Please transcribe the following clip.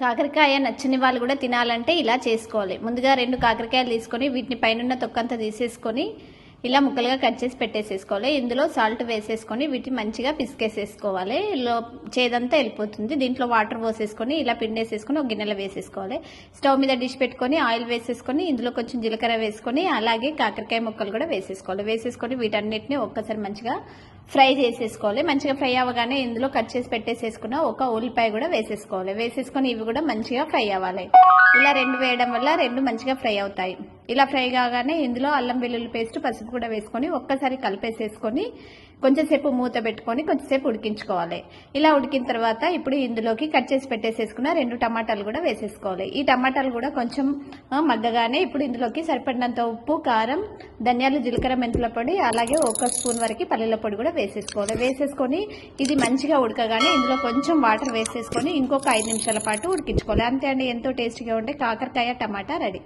కాకరకాయ నచ్చని వాళ్ళు కూడా తినాలంటే ఇలా చేసుకోవాలి. ముందుగా రెండు కాకరకాయలు తీసుకొని వీటిని పైన తొక్కంతా తీసేసుకొని ఇలా ముక్కలుగా కట్ చేసి పెట్టేసేసుకోవాలి. ఇందులో సాల్ట్ వేసేసుకొని వీటిని మంచిగా పిసికేసేసుకోవాలి. లో చేదంతా వెళ్ళిపోతుంది. దీంట్లో వాటర్ పోసేసుకొని ఇలా పిండేసేసుకొని ఒక గిన్నెలో వేసేసుకోవాలి. స్టవ్ మీద డిష్ పెట్టుకొని ఆయిల్ వేసేసుకొని ఇందులో కొంచెం జీలకర్ర వేసుకొని అలాగే కాకరకాయ ముక్కలు కూడా వేసేసుకోవాలి. వేసేసుకొని వీటన్నిటిని ఒక్కసారి మంచిగా ఫ్రై చేసేసుకోవాలి. మంచిగా ఫ్రై అవ్వగానే ఇందులో కట్ చేసి పెట్టేసేసుకున్న ఒక ఉల్లిపాయ కూడా వేసేసుకోవాలి. వేసేసుకొని ఇవి కూడా మంచిగా ఫ్రై అవ్వాలి. ఇలా రెండు వేయడం వల్ల రెండు మంచిగా ఫ్రై అవుతాయి. ఇలా ఫ్రై కాగానే ఇందులో అల్లం వెల్లుల్లి పేస్ట్ పసుపు కూడా వేసుకొని ఒక్కసారి కలిపేసేసుకొని కొంచెంసేపు మూత పెట్టుకొని కొంచెంసేపు ఉడికించుకోవాలి. ఇలా ఉడికిన తర్వాత ఇప్పుడు ఇందులోకి కట్ చేసి పెట్టేసేసుకున్న రెండు టమాటాలు కూడా వేసేసుకోవాలి. ఈ టమాటాలు కూడా కొంచెం మగ్గగానే ఇప్పుడు ఇందులోకి సరిపడినంత ఉప్పు కారం ధనియాలు జీలకర్ర మెంతుల పొడి అలాగే ఒక స్పూన్ వరకు పల్లీల పొడి కూడా వేసేసుకోవాలి. వేసేసుకొని ఇది మంచిగా ఉడకగానే ఇందులో కొంచెం వాటర్ వేసేసుకొని ఇంకొక ఐదు నిమిషాల పాటు ఉడికించుకోవాలి. అంతే అండి ఎంతో టేస్టీగా ఉంటే కాకరకాయ టమాటా రెడీ.